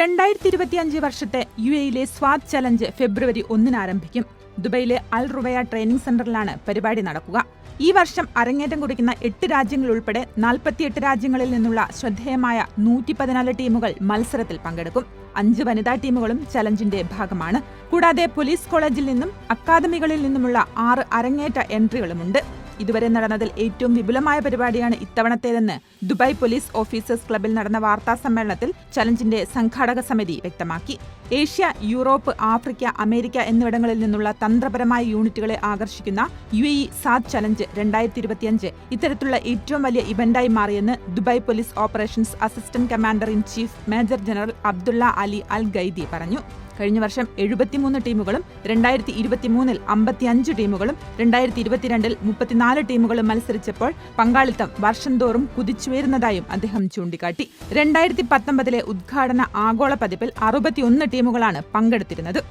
രണ്ടായിരത്തി ഇരുപത്തിയഞ്ച് വർഷത്തെ യു എയിലെ സ്വാദ് ചലഞ്ച് ഫെബ്രുവരി ഒന്നിന് ആരംഭിക്കും. ദുബൈയിലെ അൽ റുവയ ട്രെയിനിംഗ് സെന്ററിലാണ് പരിപാടി നടക്കുക. ഈ വർഷം അരങ്ങേറ്റം കുറിക്കുന്ന എട്ട് രാജ്യങ്ങൾ ഉൾപ്പെടെ നാൽപ്പത്തിയെട്ട് രാജ്യങ്ങളിൽ നിന്നുള്ള ശ്രദ്ധേയമായ നൂറ്റി പതിനാല് ടീമുകൾ മത്സരത്തിൽ പങ്കെടുക്കും. അഞ്ച് വനിതാ ടീമുകളും ചലഞ്ചിന്റെ ഭാഗമാണ്. കൂടാതെ പോലീസ് കോളേജിൽ നിന്നും അക്കാദമികളിൽ നിന്നുമുള്ള ആറ് അരങ്ങേറ്റ എൻട്രികളുമുണ്ട്. ഇതുവരെ നടന്നതിൽ ഏറ്റവും വിപുലമായ പരിപാടിയാണ് ഇത്തവണത്തേതെന്ന് ദുബായ് പോലീസ് ഓഫീസേഴ്സ് ക്ലബിൽ നടന്ന വാർത്താ സമ്മേളനത്തിൽ ചലഞ്ചിന്റെ സംഘാടക സമിതി വ്യക്തമാക്കി. ഏഷ്യ യൂറോപ്പ് ആഫ്രിക്ക അമേരിക്ക എന്നിവിടങ്ങളിൽ നിന്നുള്ള തന്ത്രപരമായ യൂണിറ്റുകളെ ആകർഷിക്കുന്ന യു എ സാദ് ചലഞ്ച് രണ്ടായിരത്തി ഇരുപത്തിയഞ്ച് ഇത്തരത്തിലുള്ള ഏറ്റവും വലിയ ഇവന്റായി മാറിയെന്ന് Dubai police operations assistant commander in chief major general Abdullah Ali Al Ghaithi പറഞ്ഞു. കഴിഞ്ഞ വർഷം എഴുപത്തിമൂന്ന് ടീമുകളും രണ്ടായിരത്തി ഇരുപത്തിമൂന്നിൽ അമ്പത്തിയഞ്ച് ടീമുകളും രണ്ടായിരത്തി ഇരുപത്തിരണ്ടിൽ മുപ്പത്തിനാല് ടീമുകളും മത്സരിച്ചപ്പോൾ പങ്കാളിത്തം വർഷം തോറും കുതിച്ചുയരുന്നതായും അദ്ദേഹം ചൂണ്ടിക്കാട്ടി. രണ്ടായിരത്തി പത്തൊമ്പതിലെ ഉദ്ഘാടന ആഗോള പതിപ്പിൽ അറുപത്തിയൊന്ന് ടീമുകളാണ് പങ്കെടുത്തിരുന്നത്.